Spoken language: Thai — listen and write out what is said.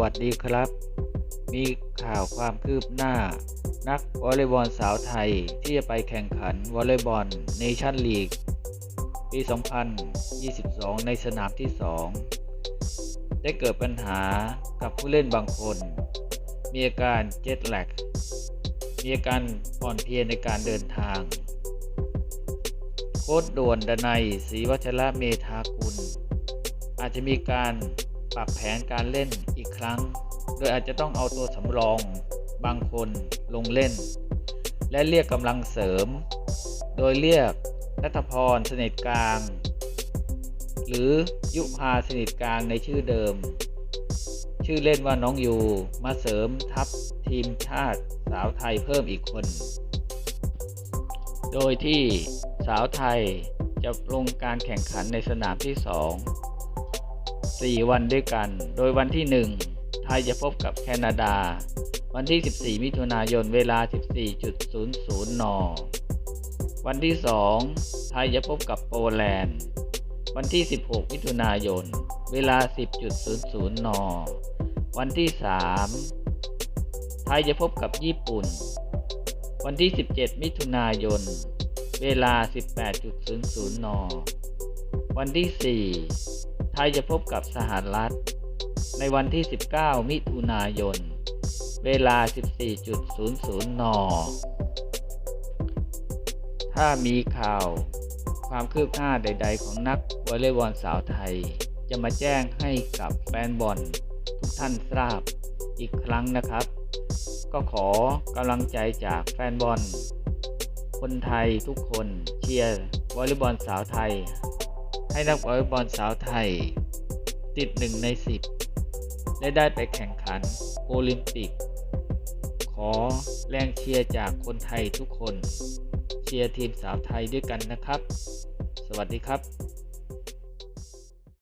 วัสดีครับ มีข่าวความคืบหน้า นักวอลเลย์บอลสาวไทยที่จะไปแข่งขันวอลเลย์บอลเนชั่นลีกปี 2022 ในสนามที่ 2 ได้เกิดปัญหากับผู้เล่นบางคน มีอาการเจ็ตแลกมีอาการอ่อนเพลียในการเดินทาง โค้ดด่วนดนัยศรีวัชระเมธากุล อาจจะมีการ ปรับแผนการเล่นอีกครั้ง โดยอาจจะต้องเอาตัวสำรอง บางคนลงเล่น และเรียกกำลังเสริม โดยเรียกนัทพรสนิทกลาง หรือยุพาสนิทกลางในชื่อเดิม ชื่อเล่นว่าน้องยูมาเสริมทัพทีมชาติสาวไทยเพิ่มอีกคน โดยที่สาวไทยจะลงการแข่งขันในสนามที่ 2 4 วันด้วยกัน โดยวันที่ 1 ไทยจะพบกับแคนาดา วันที่ 14 มิถุนายนเวลา 14.00 น วันที่ 2 ไทยจะพบกับโปแลนด์ วันที่ 16 มิถุนายน เวลา 10.00 น วันที่ 3 ไทยจะพบกับญี่ปุ่น วันที่ 17 มิถุนายน เวลา 18.00 น วันที่ 4 ยจะพบกับสหรัฐ ในวันที่ 19 มิถุนายน เวลา 14.00 น ถ้ามีข่าวความคืบหน้าใด ๆ ของนักวอลเลย์บอลสาวไทย จะมาแจ้งให้กับแฟนบอลทุกท่านทราบอีกครั้งนะครับ ก็ขอกำลังใจจากแฟนบอลคนไทยทุกคนเชียร์วอลเลย์บอลสาวไทย ให้นักวอลเลย์บอลสาวไทย ติดหนึ่งในสิบและได้ไปแข่งขันโอลิมปิก ขอแรงเชียร์จากคนไทยทุกคน เชียร์ทีมสาวไทยด้วยกันนะครับ สวัสดีครับ